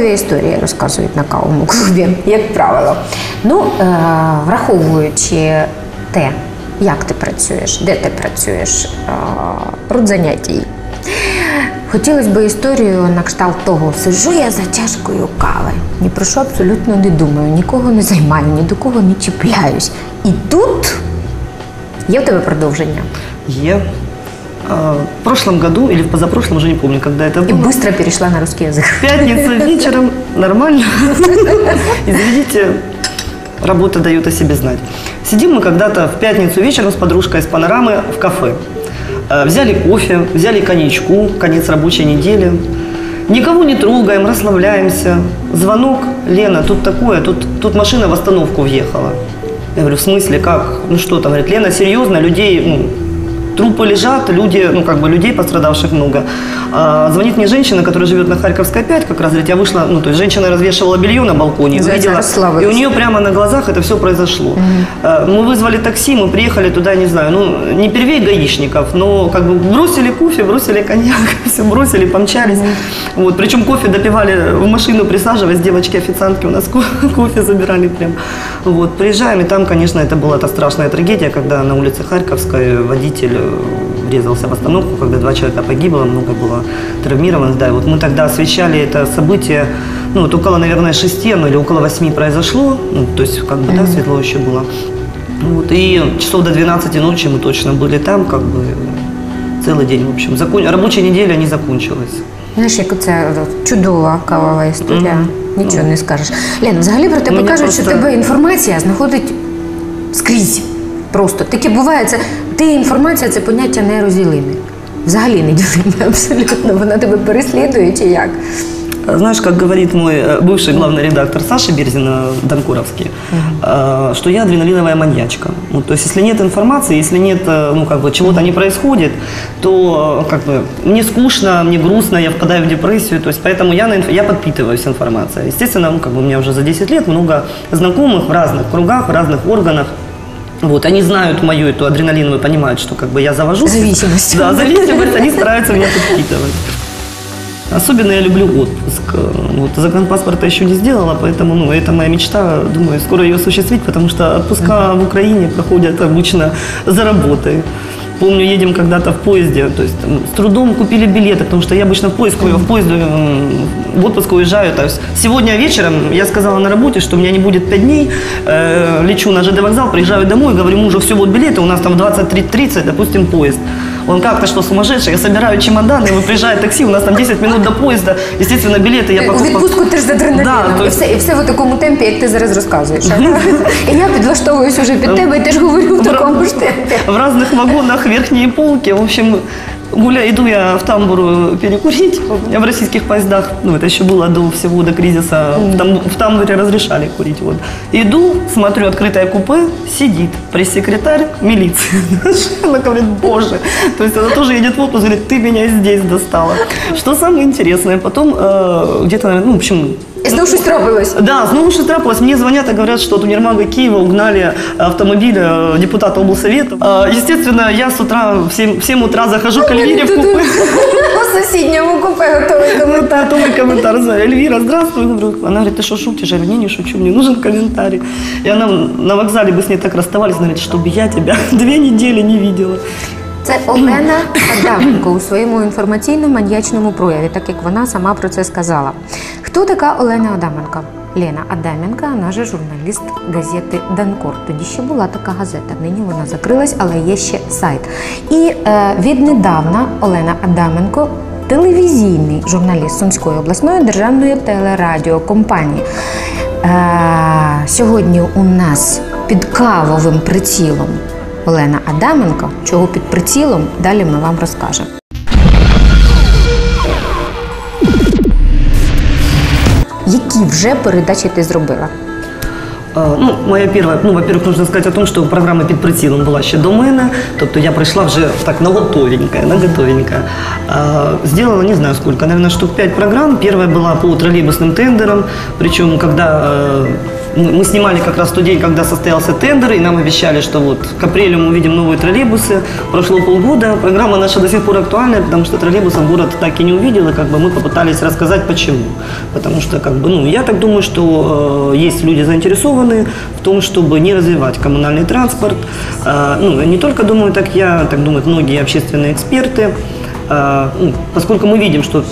кавові історії розказують на кавовому клубі, як правило. Ну, е, враховуючи те, як ти працюєш, де ти працюєш, е, родзаняття. Хотілося б історію на кшталт того, сижу я за чашкою кави, ні про що абсолютно не думаю, нікого не займаю, ні до кого не чіпляюсь. І тут є в тебе продовження. Е. А, В прошлом году или в позапрошлом, уже не помню, когда это было. швидко перейшла на русский язик. Пятница вечером, нормально. Извините, работа дает о себе знать. Сидим мы когда-то в пятницу вечером с подружкой из панорамы в кафе. Э, Взяли кофе, взяли коньячку, конец рабочей недели. Никого не трогаем, расслабляемся. Звонок, Лена, тут такое, тут, тут машина в остановку въехала. Я говорю, в смысле, как? Ну что там? Говорит, Лена, серьезно, людей, ну, трупы лежат, люди, ну как бы людей пострадавших много. А, звонит мне женщина, которая живет на Харьковской 5, как раз говорит, я вышла, ну то есть женщина развешивала белье на балконе, Называется, увидела, и у нее прямо на глазах это все произошло. А, Мы вызвали такси, мы приехали туда, не знаю, ну не первей гаишников, но как бы бросили кофе, бросили коньяк, все бросили, помчались. Вот, причем кофе допивали в машину, присаживаясь, девочки-официантки у нас ко- кофе забирали прям. Вот, приезжаем, и там, конечно, это была та страшная трагедия, когда на улице Харьковской водитель э, врезался в остановку, когда два человека погибло, много было травмированных, да, и вот мы тогда освещали это событие, ну, вот около, наверное, шести, ну, или около восьми произошло, ну, то есть, как бы, да, светло еще было. Вот, и часов до 12 ночи мы точно были там, как бы, целый день, в общем. Закон... Рабочая неделя не закончилась. Знаєш, як це чудова кавова історія. Мгм. Нічого не скажеш. Лена, взагалі про тебе Мені кажуть, що просто- тебе інформація знаходить скрізь. Просто таке буває. Це ти інформація це поняття нерозділиме. Взагалі не ділиме абсолютно. Вона тебе переслідує чи як? А Знаешь, как говорит мой э, бывший главный редактор Саша Берзина, Данкуровский, э, что я адреналиновая маньячка. Ну, то есть, если нет информации, если нет, э, ну, как бы, чего-то не происходит, то, э, как бы, мне скучно, мне грустно, я впадаю в депрессию, то есть, поэтому я, на инф- я подпитываюсь информацией. Естественно, ну, как бы, у меня уже за 10 лет много знакомых в разных кругах, в разных органах, вот, они знают мою эту адреналиновую, понимают, что как бы я завожу. Зависимость. Да, зависимость, они стараются меня подпитывать. Особенно я люблю отпуск. Вот загранпаспорта еще не сделала, поэтому ну, это моя мечта. Думаю, скоро ее осуществить, потому что отпуска в Украине проходят обычно за работой. Помню, едем когда-то в поезде, то есть там, с трудом купили билеты, потому что я обычно в поиск, в поезд м, в отпуск уезжаю. То есть сегодня вечером я сказала на работе, что у меня не будет 5 дней, э, лечу на ЖД вокзал, приезжаю домой, говорю мужу, все, вот билеты, у нас там в 23.30, допустим, поезд. Он как-то что сумасшедший, я собираю чемоданы, мы приезжает такси, у нас там 10 минут до поезда, естественно, билеты я У покупаю. відпустку ти ж з адреналіном. Да, то і, есть- все, і все в такому темпі, як ти зараз розказуєш. і я підлаштовуюсь уже під тебе і теж говорю в такому ж темпі. в разных вагонах верхние полки. В общем, гуляю, иду я в тамбур э, перекурить. В российских поездах, ну это еще было до всего, до кризиса, в, там, в тамбуре разрешали курить. Вот. Иду, смотрю, открытое купе, сидит пресс-секретарь милиции. Она говорит, боже. То есть она тоже едет в отпуск, говорит, ты меня здесь достала. Что самое интересное, потом э, где-то, ну, в общем, І знову щось трапилось. да, снова что трапилось. Мне звонят и говорят, что от универмага Киева угнали автомобиль э, депутата облсовета. Э, Естественно, я с утра в 7, в 7 утра захожу к Эльвире в купе. У сусідньому купе готовий коментар. Готовый комментарий. Знаю, Эльвира, здравствуй. Говорю, Она говорит, ты что, шутишь? Я говорю, не, не шучу, мне нужен комментарий. И она на вокзале бы с ней так расставались, она говорит, чтобы я тебя две недели не видела. Це Олена Адаменко у своєму інформаційно-маньячному прояві, так як вона сама про це сказала. Хто така Олена Адаменко? Лена Адаменко, вона же журналіст газети Данкор. Тоді ще була така газета. Нині вона закрилась, але є ще сайт. І е, віднедавна Олена Адаменко телевізійний журналіст Сумської обласної державної телерадіокомпанії. Е, сьогодні у нас під кавовим прицілом Олена Адаменко. Чого під прицілом? Далі ми вам розкажемо. Які вже передачі ти зробила? А, Ну, моя первая, ну, во-первых, нужно сказать о том, что програма під прицілом була ще до мене, тобто я прийшла вже так на готовенькое, на готовенькое. А, сделала не знаю сколько, наверное, штук 5 программ. Первая была по троллейбусным тендерам, причем когда э, мы снимали как раз тот день, когда состоялся тендер, и нам обещали, что вот к апрелю мы увидим новые троллейбусы. Прошло полгода, программа наша до сих пор актуальна, потому что троллейбусов город так и не увидел, и как бы мы попытались рассказать почему. Потому что, как бы, ну, я так думаю, что э, есть люди заинтересованные в том, чтобы не развивать коммунальный транспорт. Э, ну, не только думаю так я, так думают многие общественные эксперты. Э, ну, поскольку мы видим, что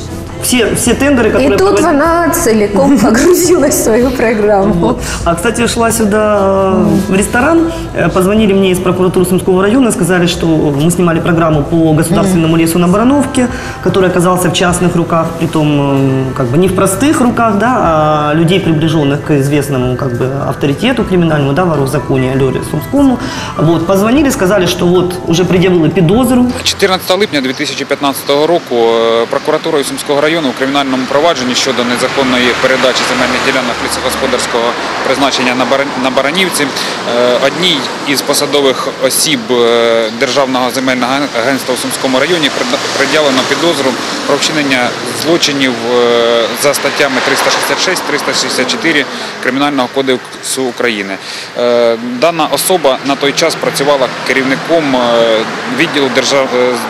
все, все тендеры, І которые тут проводят- вона цілком погрузилась в свою програму. вот. А, кстати, шла сюда э, в ресторан, э, позвонили мне из прокуратуры Сумского района, сказали, что мы снимали программу по государственному лесу на Барановке, который оказался в частных руках, притом э, как бы не в простых руках, да, а людей, приближенных к известному как бы авторитету криминальному, да, вору в законе Лёре Сумскому. Вот, позвонили, сказали, что вот уже предъявили підозру, 14 липня 2015 року е, прокуратурою Сумського району у кримінальному провадженні щодо незаконної передачі земельних ділянок лісогосподарського призначення на Баранівці е, одній із посадових осіб е, Державного земельного аг- агентства у Сумському районі прид- пред'явлено підозру про вчинення злочинів е, за статтями 366-364 Кримінального кодексу України. Дана особа на той час працювала керівником відділу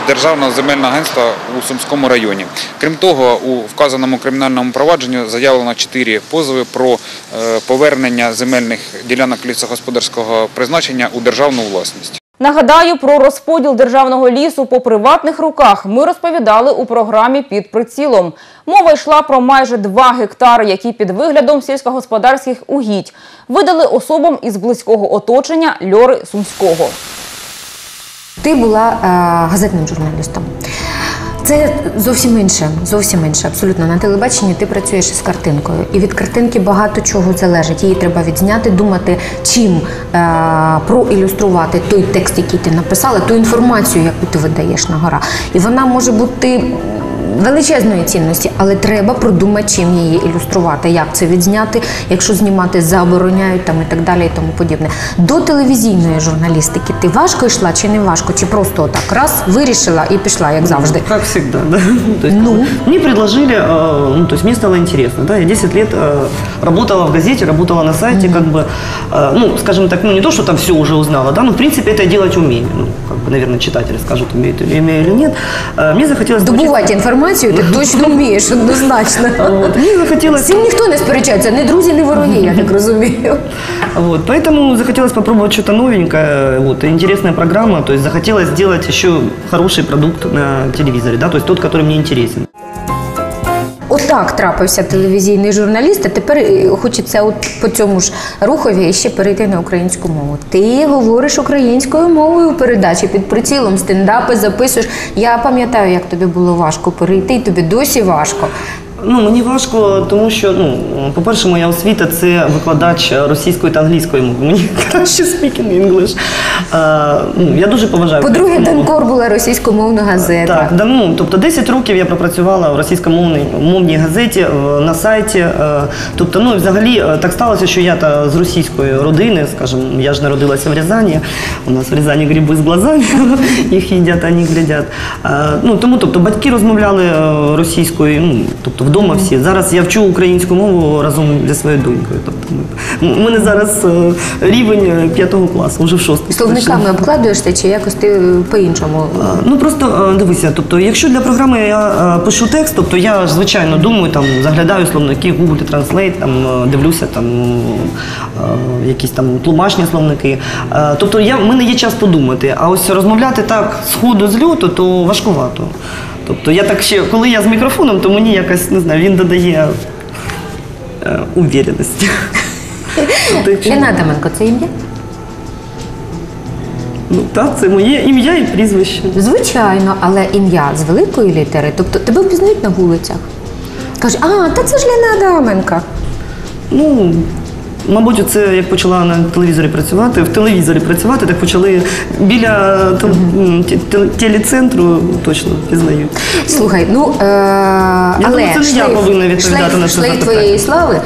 Державного земельного агентства у Сумському районі. Крім того, у вказаному кримінальному провадженні заявлено чотири позови про е, повернення земельних ділянок лісогосподарського призначення у державну власність. Нагадаю про розподіл державного лісу по приватних руках. Ми розповідали у програмі під прицілом. Мова йшла про майже 2 гектари, які під виглядом сільськогосподарських угідь видали особам із близького оточення Льори Сумського. Ти була е, газетним журналістом. Це зовсім інше, зовсім інше. Абсолютно на телебаченні ти працюєш із картинкою, і від картинки багато чого залежить. Її треба відзняти, думати, чим е, проілюструвати той текст, який ти написала, ту інформацію, яку ти видаєш на гора. І вона може бути величезної цінності, але треба продумати, чим її ілюструвати, як це відзняти, якщо знімати забороняють там і так далі, і тому подібне. До телевізійної журналістики ти важко йшла чи не важко, чи просто отак раз вирішила і пішла, як завжди. Как всегда, да. То есть, Ну? Мне предложили, э, ну, то есть мне стало интересно, да, я 10 лет э, работала в газете, работала на сайте, как бы, э, ну, скажем так, ну, не то, что там все уже узнала, да, но, в принципе, это я делать умею, ну, как бы, наверное, читатели скажут, умеют или умею или нет. Э, мне захотелось... Добувати інформацію ти точно вмієш, однозначно. Вот. Мне З захотелось... цим ніхто не сперечається, не друзі, не вороги, я так розумію. Вот, поэтому захотелось попробовать что-то новенькое, вот, интересная программа, то есть захотелось сделать еще хороший продукт на телевизоре, да, то есть тот, который мне интересен. Отак трапився телевізійний журналіст, а тепер е, хочеться от по цьому ж рухові ще перейти на українську мову. Ти говориш українською мовою у передачі під прицілом, стендапи записуєш. Я пам'ятаю, як тобі було важко перейти, і тобі досі важко. Ну, мені важко, тому що, ну, по-перше, моя освіта це викладач російської та англійської мови. Мені краще speaking English. А, ну, я дуже поважаю. По-друге. Денкор була російськомовна газета. Так, да, ну, тобто 10 років я пропрацювала в російськомовній мовній газеті е, на сайті. е, Тобто, ну, взагалі е, так сталося, що я та з російської родини, скажімо, я ж народилася в Рязані. У нас в Рязані гриби з глазами, їх їдять, а не глядять. Е, Ну, тому, тобто, батьки розмовляли е, російською, ну, тобто вдома всі. Зараз я вчу українську мову разом зі своєю донькою. Тобто, ми, у мене зараз е, рівень е, п'ятого класу, вже в шостий. Словниками обкладуєшся чи якось ти е, по-іншому? Ну просто е, дивися, тобто, якщо для програми я е, пишу текст, тобто я ж, звичайно думаю, там заглядаю словники, Google Translate, там е, дивлюся там е, якісь там тлумачні словники. Е, Тобто я в мене є час подумати. А ось розмовляти так з ходу з льоту, то важкувато. Тобто я так ще, коли я з мікрофоном, то мені якось не знаю, він додає е, увереності. Тобто, Ліна Адаменко, це ім'я? Ну так, це моє ім'я і прізвище. Звичайно, але ім'я з великої літери, тобто тебе впізнають на вулицях. Кажуть, а, та це ж Ліна Адаменка. Ну, мабуть, це як почала на телевізорі працювати, в телевізорі працювати, так почали біля тел- телецентру точно пізнаю. Слухай, ну е, але думаю, це не я повинна відповідати шлейф, на це шлейф запитання. твоєї слави,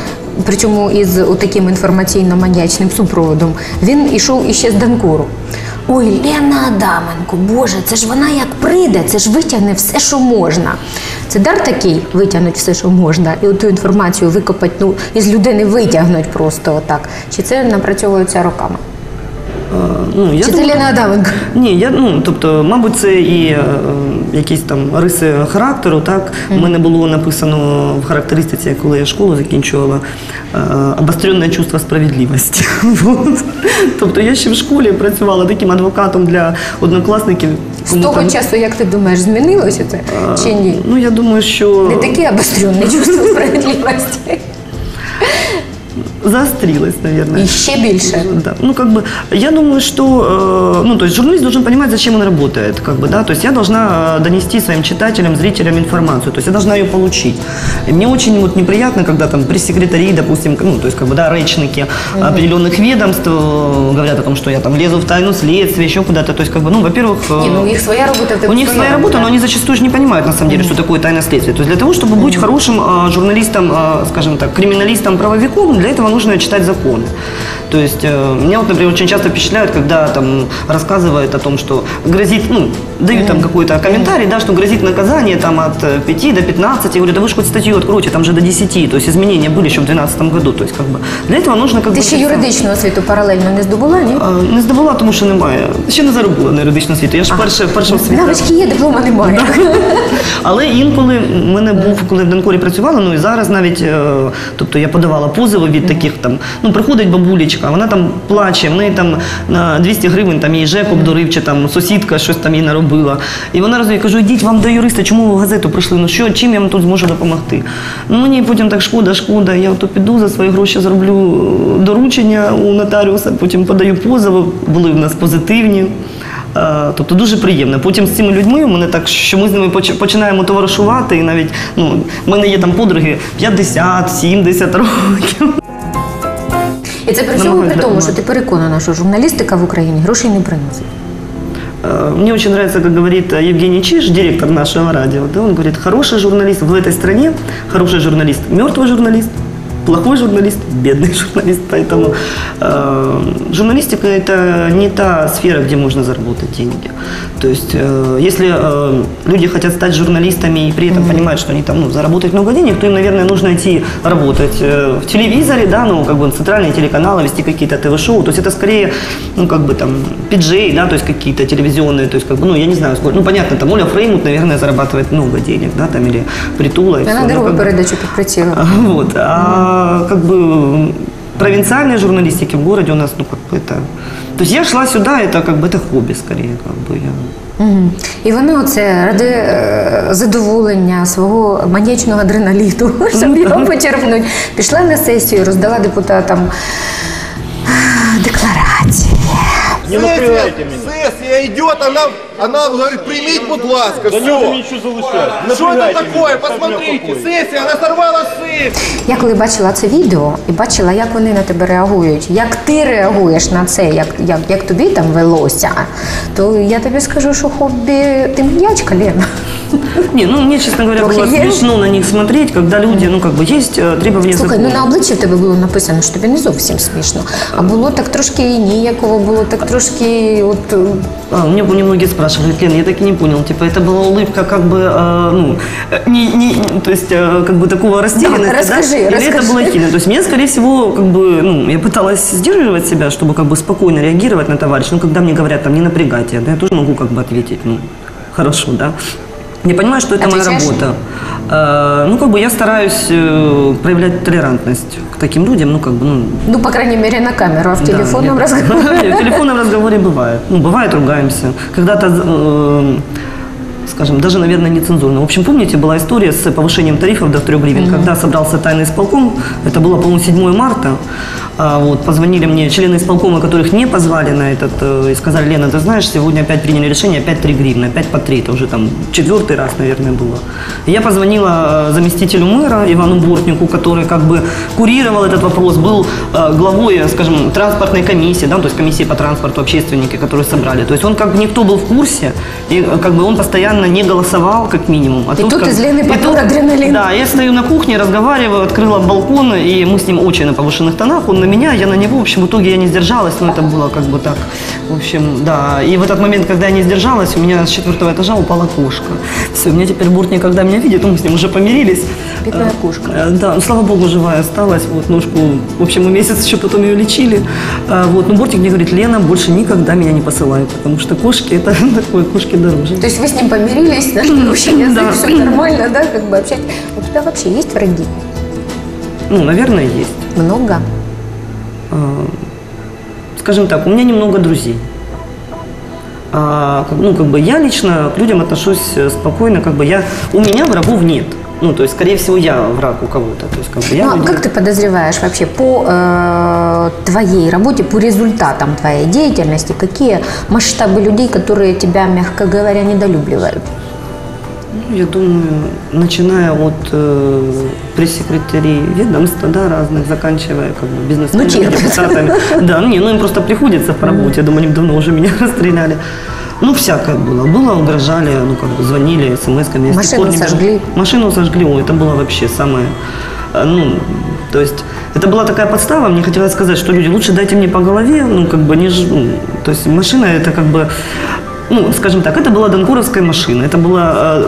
причому із таким інформаційно-маньячним супроводом, він ішов іще з Данкуру. Ой, Лена Адаменко, Боже, це ж вона як прийде, це ж витягне все, що можна. Це дар такий витягнуть все, що можна, і ту інформацію викопати, ну, із людини витягнуть просто отак. Чи це напрацьовується роками? Е, Ну, я Чи це думаю- Лена Адаменко? Ні, я ну тобто, мабуть, це і е, якісь там риси характеру. Так У мене було написано в характеристиці, коли я школу закінчувала, е, обостренне чувство справедливості. Тобто я ще в школі працювала таким адвокатом для однокласників. З того часу, як ти думаєш, змінилося це чи ні? Ну я думаю, що Не таке обостренне чувство справедливості. заострилось, наверное. І ще більше. Да. Ну, как бы, я думаю, что, э, ну, то есть журналист должен понимать, зачем он работает, как бы, да, то есть я должна э, донести своим читателям, зрителям информацию, то есть я должна ее получить. И мне очень вот неприятно, когда там пресс-секретари, допустим, ну, то есть, как бы, да, речники определенных ведомств э, говорят о том, что я там лезу в тайну следствия, еще куда-то, то есть, как бы, ну, во-первых... э, Ні, ну у їх своя робота, в тебе у них своя работа, но они зачастую же не понимают, на самом деле, что такое тайное следствие. То есть для того, чтобы быть хорошим э, журналистом, э, скажем так, криминалистом, правовиком, для этого нужно читать законы. То есть э, меня вот, например, очень часто впечатляют, когда там рассказывают о том, что грозит, ну, дают там какой-то комментарий, да, что грозит наказание там от э, 5 до 15. Я говорю, да вы же хоть статью откройте, там же до 10. То есть изменения были еще в 2012 году. То есть как бы для этого нужно как Ти бы... ще юридичну освіту паралельно не здобула, ні? Е, Не здобула, тому що немає. Ще не заробила на юридичну освіту. Я ж перше, перша освіта. Навички є, диплома немає. Але інколи в мене був, коли в Денкорі працювала, ну і зараз навіть, е, тобто я подавала позови від таких там, ну приходить бабулечка, вона там плаче, в неї там на 200 гривень там їй ЖЕК обдурив, чи там сусідка щось там їй наробила. І вона розуміє, кажу, йдіть вам до юриста, чому ви в газету прийшли? Ну що, чим я вам тут зможу допомогти? Ну мені потім так шкода, шкода. Я то піду за свої гроші, зроблю е, доручення у нотаріуса, потім подаю позови, були в нас позитивні. Е, Тобто дуже приємно. Потім з цими людьми мене так, що ми з ними поч- починаємо товаришувати, і навіть ну, в мене є там подруги 50-70 років. І це при всьому Намагаюсь при тому, допомагати. що ти переконана, що журналістика в Україні грошей не приносить. Э, Мне очень нравится, как говорит э, Евгений Чиж, директор нашего радио. Да, он говорит, хороший журналист в этой стране, хороший журналист, мертвый журналист, плохой журналист, бедный журналист. Поэтому э, журналистика это не та сфера, где можно заработать деньги. То есть, э, если э, люди хотят стать журналистами и при этом понимают, что они там ну, заработать много денег, то им, наверное, нужно идти работать э, в телевизоре, да, ну, как бы центральные телеканалы, вести какие-то ТВ-шоу. То есть это скорее, ну, как бы там, пиджей, да, то есть какие-то телевизионные, то есть, как бы, ну, я не знаю, сколько, ну, понятно, там Оля Фреймут, наверное, зарабатывает много денег, да, там, или Притула. и Вона всё, ну, дорогу как передачу прицілом. вот. А как бы провинциальной журналистики в городе у нас, ну, как бы это... То есть я шла сюда, это как бы это хобби скорее, как бы я... Мгм. І вона оце ради е, задоволення свого маньячного адреналіту, щоб його почерпнути, пішла на сесію, роздала депутатам е, декларації. Не напрягайте меня. Сессия идет, она, она говорит, примите, будь ласка, Да не надо все. мне ничего залишать. Не Что это напрягайте такое? меня. Посмотрите, Какой? сессия, она сорвала сессию. Я коли бачила це відео і бачила, як вони на тебе реагують, як ти реагуєш на це, як, як, як тобі там велося, то я тобі скажу, що хобі ти маньячка, Лена. Не, ну мне, честно говоря, Трохи было есть? смешно на них смотреть, когда люди, ну, как бы, есть э, требования Слухай, ну закона. на обличчі в тебе було написано, що тобі не зовсім смішно. А було так трошки і ніяково, було так трошки от. А, мне многие спрашивали, Лен, я так и не понял, типа это была улыбка как бы, э, ну, не, не, то есть э, как бы такого растерянности, расскажи, Или расскажи. это было хильно? То есть мне, скорее всего, как бы, ну, я пыталась сдерживать себя, чтобы как бы спокойно реагировать на товарища. Ну, когда мне говорят, там, не напрягайте, да, я тоже могу как бы ответить, ну, хорошо, да. Я понимаю, что это моя Отвечаешь? работа. Э, ну, как бы я стараюсь э, проявлять толерантность к таким людям, ну, как бы, ну, Ну, по крайней мере, на камеру, а в да, телефонном нет. разговоре. В телефонном разговоре бывает. Ну, бывает, ругаемся. Когда-то, э, скажем, даже, наверное, нецензурно. В общем, помните, была история с повышением тарифов до 3 гривен, когда собрался тайный исполком, это было, по-моему, 7 марта, а, вот, позвонили мне члены исполкома, которых не позвали на этот, э, и сказали, Лена, ты знаешь, сегодня опять приняли решение, опять 3 гривны, опять по 3, это уже там четвертый раз, наверное, было. И я позвонила э, заместителю мэра Ивану Бортнику, который как бы курировал этот вопрос, был э, главой, скажем, транспортной комиссии, да, то есть комиссии по транспорту, общественники, которые собрали. То есть он как бы никто был в курсе, и как бы он постоянно реально не голосовал, как минимум. А И тут как- из Лены поток адреналин. Да, я стою на кухне, разговариваю, открыла балкон, и мы с ним очень на повышенных тонах. Он на меня, я на него. В общем, в итоге я не сдержалась, но это было как бы так. В общем, да. И в этот момент, когда я не сдержалась, у меня с четвертого этажа упала кошка. Все, у меня теперь Бурт никогда меня видит, мы с ним уже помирились. Бедная Э, кошка. э, Да, ну, слава богу, живая осталась. Вот ножку, в общем, месяц еще потом ее лечили. А, Вот, но Бортик мне говорит, Лена, больше никогда меня не посылай, потому что кошки, это такое, кошки дороже. То есть вы с ним помирились, нашли общий язык, Да. все нормально, да, как бы общать. У тебя вообще есть враги? Ну, наверное, есть. Много? А, скажем так, у меня немного друзей. А, ну, как бы я лично к людям отношусь э, спокойно, как бы я, у меня врагов нет. Ну, то есть, скорее всего, я враг у кого-то. То есть, как бы я Ну, а как ты подозреваешь вообще по э, твоей работе, по результатам твоей деятельности, какие масштабы людей, которые тебя, мягко говоря, недолюбливают? Ну, я думаю, начиная от э, пресс-секретарей ведомства, да, разных, заканчивая как бы бизнесменами, Ну, депутатами. Да, не, ну им просто приходится по работе. Я думаю, они давно уже меня расстреляли. Ну, всякое было. Было, угрожали, ну, как бы звонили смс-ками. Машину не сожгли? Машину сожгли, ой, это было вообще самое... э, Ну, то есть, это была такая подстава, мне хотелось сказать, что люди, лучше дайте мне по голове, ну, как бы, не ж- ну, то есть, машина это как бы ну, скажем так, это была донкуровская машина. Это была э,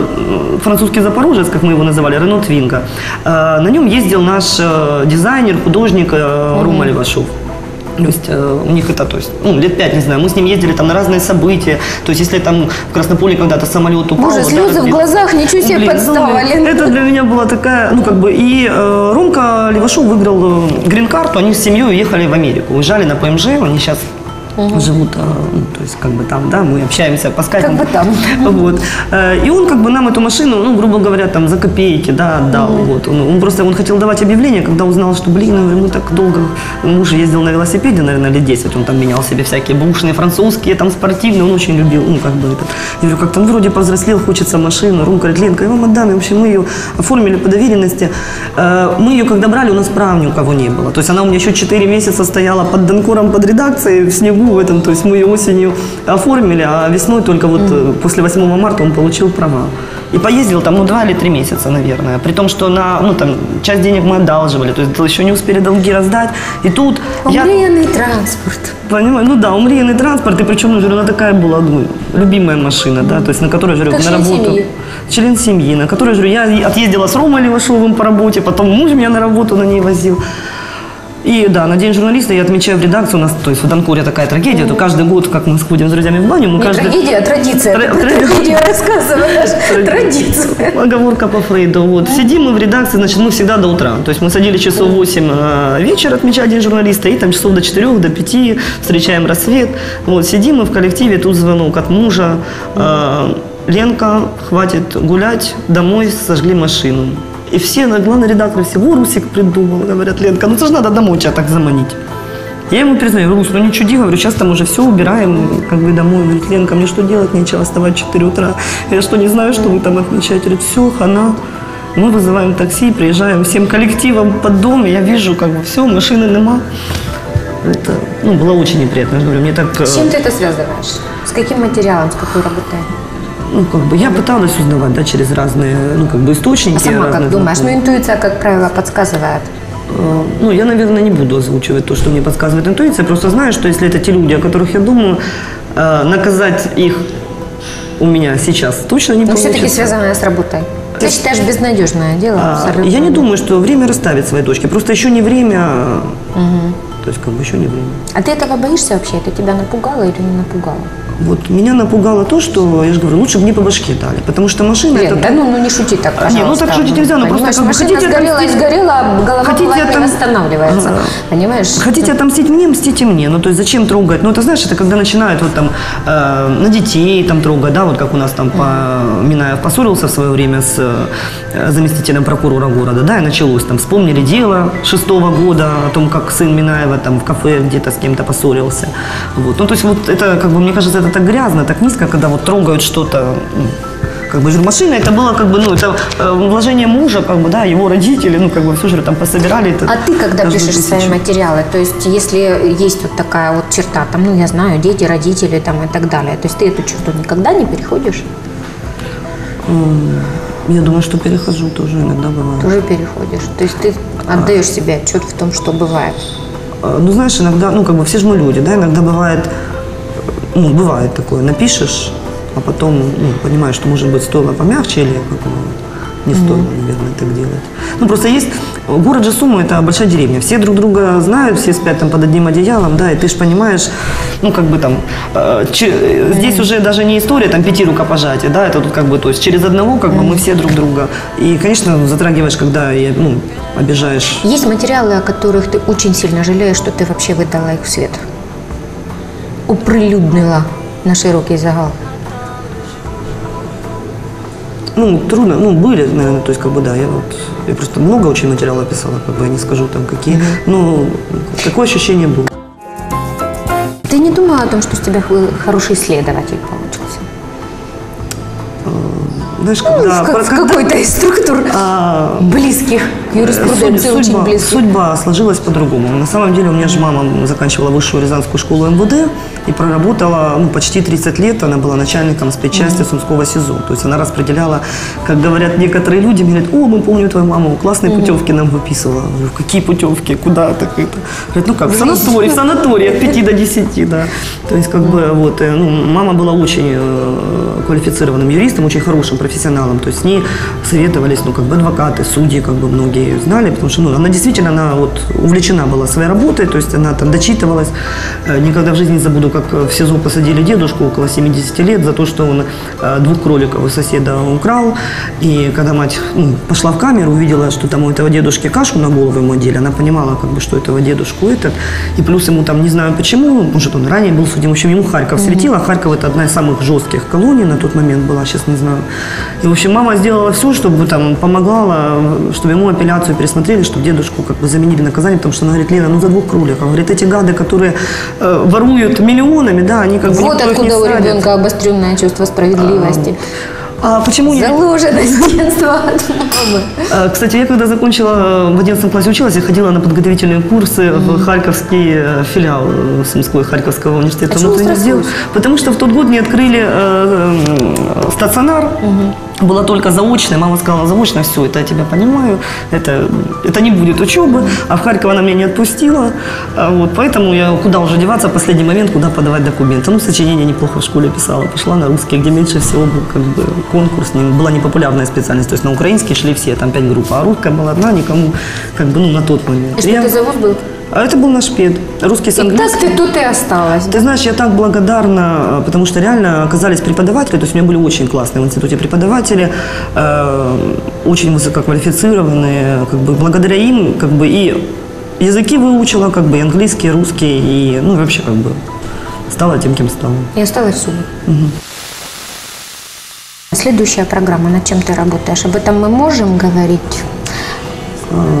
французский запорожец, как мы его называли, Рено Твинга. Э, на нем ездил наш э, дизайнер, художник э, Рома Левашов. То есть э, у них это, то есть, ну, лет пять, не знаю, мы с ним ездили там на разные события. То есть если там в Краснополе когда-то самолет упал. Боже, вот, слезы в разбил- глазах, ничего себе Блин, подстава, ну. Это для меня была такая, ну как бы, и э, Ромка Левашов выиграл э, грин-карту, они с семьей уехали в Америку, уезжали на ПМЖ, они сейчас живут, э, ну, то есть как бы там, да, мы общаемся по скайпу. Как бы там. Вот. Э, И он как бы нам эту машину, ну, грубо говоря, там за копейки, да, отдал. Вот. Он, он просто, он хотел давать объявление, когда узнал, что, блин, мы так долго, муж ездил на велосипеде, наверное, лет 10, он там менял себе всякие бушные, французские, там спортивные, он очень любил, ну, как бы этот. Я говорю, как-то он вроде повзрослел, хочется машину. Ром говорит, Ленка, я вам отдам. И, в общем, мы ее оформили по доверенности. Э, Мы ее, когда брали, у нас прав ни у кого не было. То есть она у меня еще 4 месяца стояла под донкором, под редакцией, в снегу в этом. То есть мы ее осенью оформили, а весной только вот э, после 8 марта он получил права. И поездил там, ну, два или три месяца, наверное. При том, что на, ну, там, часть денег мы одалживали, то есть еще не успели долги раздать. И тут я... Омріяний транспорт. Понимаю, ну да, умріяний транспорт, и причем, ну, говорю, она такая была, ну, любимая машина, да, то есть на которой, говорю, на работу. семьи. Член семьи, на которой, говорю, я отъездила с Ромой Левашовым по работе, потом муж меня на работу на ней возил. И да, на День журналиста я отмечаю в редакции, у нас, то есть в Данкуре такая трагедия, то каждый год, как мы сходим с друзьями в баню, мы Не каждый... трагедия, а традиция. Тра- тра- Трагедию рассказываешь. Традиция. Оговорка по Фрейду. Вот. Сидим мы в редакции, значит, мы всегда до утра. То есть мы садились часов 8 э, вечера отмечать День журналиста, и там часов до 4, до 5 встречаем рассвет. Вот, сидим мы в коллективе, тут звонок от мужа. э, Ленка, хватит гулять, домой сожгли машину. И все, главный редактор, все, во, Русик придумал, говорят, Ленка, ну это же надо домой тебя так заманить. Я ему признаю, Рус, ну не чуди, говорю, сейчас там уже все убираем, как бы домой. Говорит, Ленка, мне что делать, нечего вставать в 4 утра. Я что, не знаю, что вы там отмечаете? Говорит, все, хана. Мы вызываем такси, приезжаем всем коллективом под дом, я вижу, как бы все, машины нема. Это, ну, было очень неприятно, я говорю, мне так... э, С чем ты это связываешь? С каким материалом, с какой работой? Ну, как бы я пыталась узнавать, да, через разные, ну, как бы источники. А сама как думаешь? Ну, интуиция, как правило, подсказывает. Э, Ну, я, наверное, не буду озвучивать то, что мне подсказывает интуиция. Просто знаю, что если это те люди, о которых я думаю, э, наказать их у меня сейчас точно не Но получится. все-таки связанная с работой. Ты считаешь безнадежное дело? А? Я не думаю, что время расставит свои точки. Просто еще не время. То есть, как бы еще не время. А ты этого боишься вообще? Это тебя напугало или не напугало? Вот меня напугало то, что, я же говорю, лучше бы мне по башке дали. Потому что машина Лен, это... да ну, ну не шути так, А, не, пожалуйста. ну так шутить нельзя, ну просто как бы хотите сгорела отомстить- сгорела, а голова Хотите бывает не отом- восстанавливается. Ага. Понимаешь? Хотите отомстить мне, мстите мне. Ну, то есть зачем трогать? Ну, это знаешь, это когда начинают вот там э, на детей там трогать, да, вот как у нас там по, Минаев поссорился в свое время с э, заместителем прокурора города, да, и началось там, вспомнили дело шестого года о том, как сын Минаева там в кафе где-то с кем-то поссорился. Вот. Ну, то есть вот это, как бы, мне кажется, это так грязно, так низко, когда вот трогают что-то, ну, как бы машина, это было как бы, ну, это э, вложение мужа, как бы, да, его родители, ну, как бы, все же там пособирали. Это А ты когда пишешь свои тысячу. материалы, то есть если есть вот такая вот черта, там, ну я знаю, дети, родители там и так далее, то есть ты эту черту никогда не переходишь? Я думаю, что перехожу тоже иногда бывает. Тоже переходишь. То есть ты отдаешь себе отчет в том, что бывает. А, Ну, знаешь, иногда, ну, как бы все же мы люди, да, иногда бывает, ну, бывает такое, напишешь, а потом, ну, понимаешь, что, может быть, стоило помягче или как бы не стоило, наверное, так делать. Ну, просто есть, город же Сумы – это большая деревня, все друг друга знают, все спят там под одним одеялом, да, и ты же понимаешь, ну, как бы там, э, че- здесь уже даже не история там пяти рукопожатий, да, это тут как бы, то есть через одного как бы мы все друг друга. И, конечно, затрагиваешь, когда, и, ну, обижаешь. Есть материалы, о которых ты очень сильно жалеешь, что ты вообще выдала их в свет. Оприлюднила на широкий загал. Ну, трудно, ну, были, наверное, то есть, как бы, да, я вот, я просто много очень материала писала, как бы, я не скажу там какие, но такое ощущение было. Ты не думала о том, что из тебя хороший исследователь получился? Знаешь, Ну, когда... в, как- в какой-то из структур а, близких юриспруденции, Судьба, очень судьба, близких. судьба сложилась по-другому. На самом деле у меня же мама заканчивала высшую Рязанскую школу МВД и проработала ну, почти 30 лет. Она была начальником спецчасти Сумского СИЗО. То есть она распределяла, как говорят некоторые люди, говорят, о, мы помним твою маму, классные путевки нам выписывала. Я говорю, какие путевки, куда так это? Говорят, ну как, в санаторий, в санатории от 5 до 10, да. То есть как бы вот, э, ну, мама была очень э, квалифицированным юристом, очень хорошим профессионалом. То есть с ней советовались, ну, как бы адвокаты, судьи, как бы многие знали, потому что, ну, она действительно, она вот увлечена была своей работой, то есть она там дочитывалась. Э, Никогда в жизни не забуду, как в СИЗО посадили дедушку около 70 лет за то, что он э, двух кроликов у соседа украл. И когда мать ну, пошла в камеру, увидела, что там у этого дедушки кашу на голову ему одели, она понимала, как бы, что этого дедушку этот. И плюс ему там, не знаю почему, может, он ранее был судим, в общем, ему Харьков светило. Харьков это одна из самых жестких колоний на тот момент была, сейчас не знаю. И, в общем, мама сделала все, чтобы там помогала, чтобы ему апелляцию пересмотрели, чтобы дедушку как бы заменили наказание, потому что она говорит, Лена, ну за двух кроликов. Говорит, эти гады, которые э, воруют миллионами, да, они как бы Вот откуда у ребенка обостренное чувство справедливости. А почему не Заложенность детства от мамы. А, Кстати, я когда закончила, э, в 11 классе училась, я ходила на подготовительные курсы в Харьковский э, филиал э, Сумской Харьковского университета А чего? Потому что в тот год не открыли э, э, стационар. Было только заочное. Мама сказала, заочно, все, это я тебя понимаю, это, это не будет учебы. А в Харьков она меня не отпустила. А Вот, поэтому я куда уже деваться в последний момент, куда подавать документы. Ну, сочинение неплохо в школе писала. Пошла на русский, где меньше всего был как бы, конкурс. Не- Была непопулярная специальность. То есть на украинский шли все, там пять групп. А русская была одна, никому, как бы, ну, на тот момент. И что Я- ты за вуз был? А это был наш пед. Русский с И так английским. ты тут и осталась. Ты знаешь, я так благодарна, потому что реально оказались преподаватели, то есть у меня были очень классные в институте преподаватели, э, очень высококвалифицированные, как бы благодаря им, как бы и языки выучила, как бы и английский, и русский, и ну вообще как бы стала тем, кем стала. И осталась в Сумах. Следующая программа, над чем ты работаешь? Об этом мы можем говорить?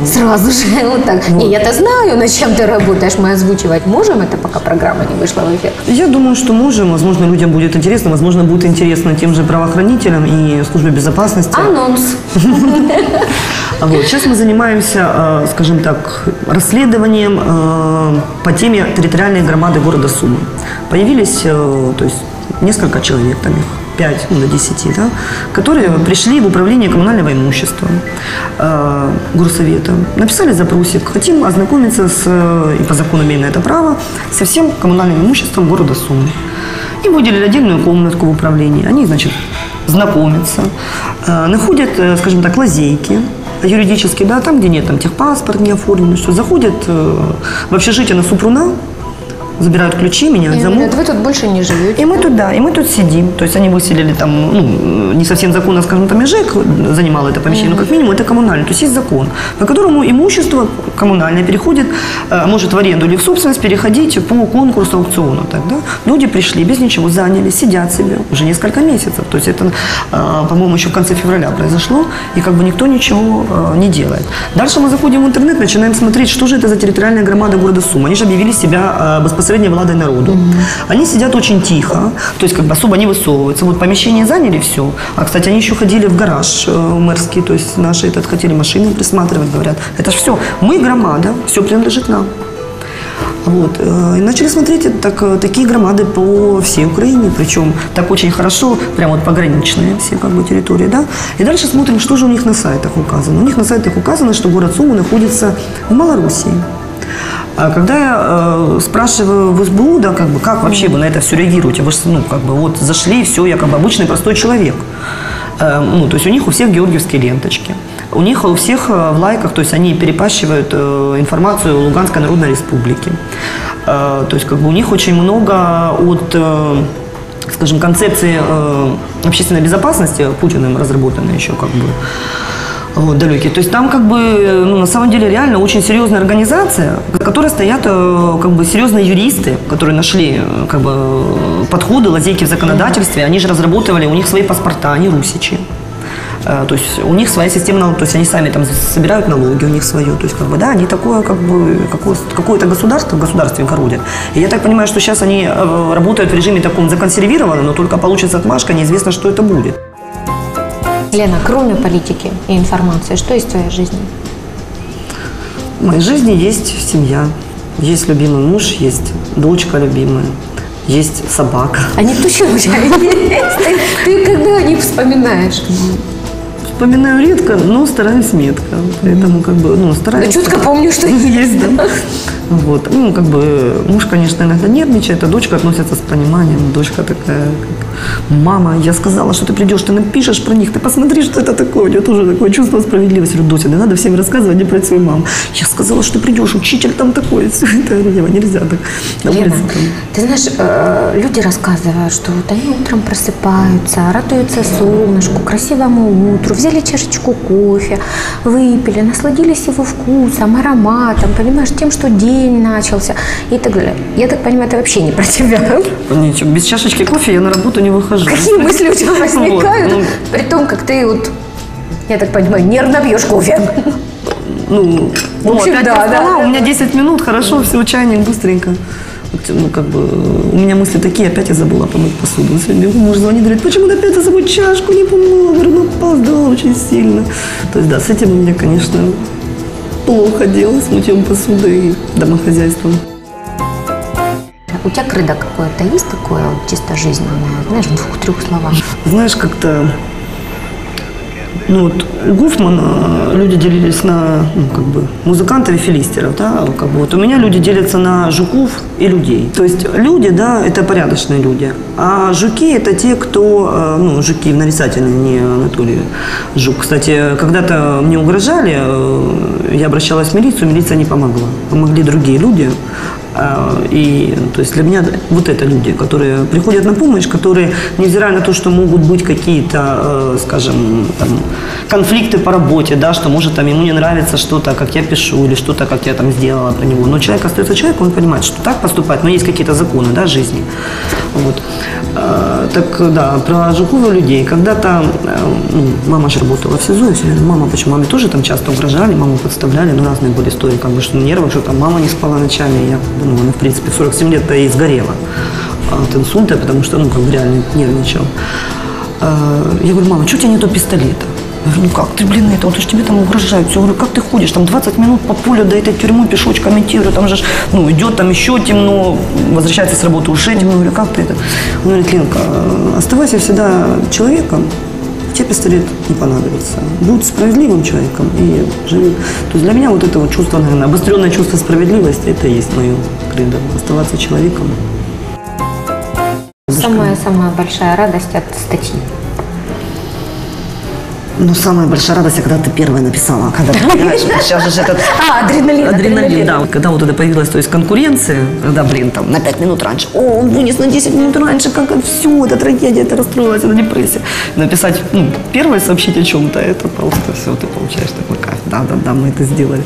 Сразу же, вот так. Не, я-то знаю, над чем ты работаешь. Мы озвучивать можем это, пока программа не вышла в эфир? Я думаю, что можем, возможно, людям будет интересно, возможно, будет интересно тем же правоохранителям и службе безопасности. Анонс. Вот. Сейчас мы занимаемся, э, скажем так, расследованием э, по теме территориальной громады города Сумы. Появились, э, то есть, несколько человек, там их 5 ну, до 10, да, которые пришли в управление коммунального имущества э, горсовета, написали запросик, хотим ознакомиться с, э, и по закону имеем на это право, со всем коммунальным имуществом города Сумы. И выделили отдельную комнатку в управлении. Они, значит, знакомятся, э, находят, э, скажем так, лазейки юридически, да, там, где нет там техпаспорт не оформлен, что заходят э, в общежитие на Супруна, забирают ключи, меняют И замок. говорят, вы тут больше не живете. И мы тут, да, и мы тут сидим. То есть они выселили там, ну, не совсем законно, скажем, там ИЖЭК занимал это помещение, но как минимум это коммунальное. То есть есть закон, по которому имущество коммунальное переходит, э, может в аренду или в собственность переходить по конкурсу аукциона. Тогда люди пришли без ничего, заняли, сидят себе уже несколько месяцев. То есть это, э, по-моему, еще в конце февраля произошло, и как бы никто ничего э, не делает. Дальше мы заходим в интернет, начинаем смотреть, что же это за территориальная громада города Сума. Они же объявили себя безпосредней владой народу. Они сидят очень тихо, то есть как бы особо не высовываются. Вот помещение заняли, все. А, кстати, они еще ходили в гараж э, мэрский, то есть наши этот хотели машины присматривать, говорят. Это же все. Мы громада, все принадлежит нам. Вот. э, И начали смотреть так, э, такие громады по всей Украине, причем так очень хорошо, прям вот пограничные все как бы территории, да. И дальше смотрим, что же у них на сайтах указано. У них на сайтах указано, что город Сумы находится в Малороссии. А когда я э, спрашиваю в СБУ, да, как бы, как вообще вы на это все реагируете? Вы же, ну, как бы, вот зашли, все, я как бы обычный простой человек. Э, ну, то есть у них у всех георгиевские ленточки. У них у всех э, в лайках, то есть они перепащивают э, информацию Луганской Народной Республики. Э, то есть как бы у них очень много от э, скажем, концепции э, общественной безопасности Путиным разработаны еще как бы вот, далекие. То есть там как бы, э, ну, на самом деле реально очень серьезная организация, в которой стоят э, как бы серьезные юристы, которые нашли э, как бы подходы, лазейки в законодательстве. Они же разработали, у них свои паспорта, они русичи. То есть у них своя система то есть они сами там собирают налоги, у них свое. То есть как бы, да, они такое как бы, какое- какое-то государство в государстве. И я так понимаю, что сейчас они работают в режиме таком законсервированном, но только получится отмашка, неизвестно, что это будет. Лена, кроме политики и информации, что есть в твоей жизни? В моей жизни есть семья, есть любимый муж, есть дочка любимая, есть собака. Они точно у тебя есть? Ты, ты когда о них вспоминаешь? Вспоминаю редко, но стараюсь метко. Поэтому как бы, ну, стараюсь. Я четко помню, что есть, да. Вот. Ну, как бы, муж, конечно, иногда нервничает, а дочка относится с пониманием. Дочка такая, как, мама, я сказала, что ты придешь, ты напишешь про них, ты посмотри, что это такое. У нее тоже такое чувство справедливости. Говорю, Дося, не надо всем рассказывать, не про свою маму. Я сказала, что ты придешь, учитель там такой. Все это, «Ева, нельзя так. На Лена, улице там. ты знаешь, э, люди рассказывают, что вот они утром просыпаются, радуются солнышку, красивому утру, взяли чашечку кофе, выпили, насладились его вкусом, ароматом, понимаешь, тем, что день начался и так далее. Я так понимаю, это вообще не про тебя. Ничего, без чашечки кофе я на работу не выхожу. Какие мысли у тебя возникают, Вот, ну. при том, как ты вот, я так понимаю, нервно пьешь кофе. Ну, В общем, опять да, встала, да. у меня 10 минут, хорошо, все, чайник быстренько. Ну, как бы, у меня мысли такие, опять я забыла помыть посуду. Сегодня бегу, муж звонит, говорит, почему ты опять за собой чашку не помыла? Говорю, ну, опоздала очень сильно. То есть, да, с этим у меня, конечно, плохо дело, с мытьем посуды и домохозяйством. У тебя крыдо какое-то есть такое, вот, чисто жизненное, знаешь, в двух-трех словах? Знаешь, как-то ну вот Гуфмана люди делились на ну, как бы музыкантов и филистеров, да, как бы вот у меня люди делятся на жуков и людей. То есть люди, да, это порядочные люди, а жуки это те, кто, э, ну, жуки в нарицательной, не Анатолий Жук. Кстати, когда-то мне угрожали, э, я обращалась в милицию, милиция не помогла, помогли другие люди. А, И то есть для меня вот это люди, которые приходят на помощь, которые, невзирая на то, что могут быть какие-то, э, скажем, там, конфликты по работе, да, что может там ему не нравится что-то, как я пишу, или что-то, как я там сделала про него. Но человек остается человеком, он понимает, что так поступать, но есть какие-то законы, да, жизни. Вот. А, Так, да, про жуков и людей. Когда-то, э, ну, мама же работала в СИЗО, и все мама, почему? Маме тоже там часто угрожали, маму подставляли, ну, разные были истории, как бы, что на нервах, что там мама не спала ночами, я думаю, она, в принципе, в 47 лет-то и сгорела от инсульта, потому что, ну, как бы реально нервничал. А, Я говорю, мама, что у тебя нету пистолета? Я говорю, ну как ты, блин, это, вот ж тебе там угрожают. Все, говорю, как ты ходишь, там 20 минут по полю до этой тюрьмы пешочком идти, там же, ну, идет там еще темно, возвращается с работы уже темно. Я говорю, как ты это? Он говорит, Ленка, оставайся всегда человеком, тебе пистолет не понадобится. Будь справедливым человеком и живи. То есть для меня вот это вот чувство, наверное, обостренное чувство справедливости, это и есть мое кредо. Оставаться человеком. Самая-самая большая радость от статьи. Ну, самая большая радость, когда ты первая написала. Когда ты понимаешь, сейчас же этот А, адреналин, адреналин, да. Когда вот это появилась, то есть конкуренция, когда, блин, там на 5 минут раньше, о, он вынес на 10 минут раньше, как все, это трагедия, это расстроилась, это депрессия. Написать, ну, первое сообщить о чем-то, это просто все, ты получаешь такой кайф. Да, да, да, мы это сделали.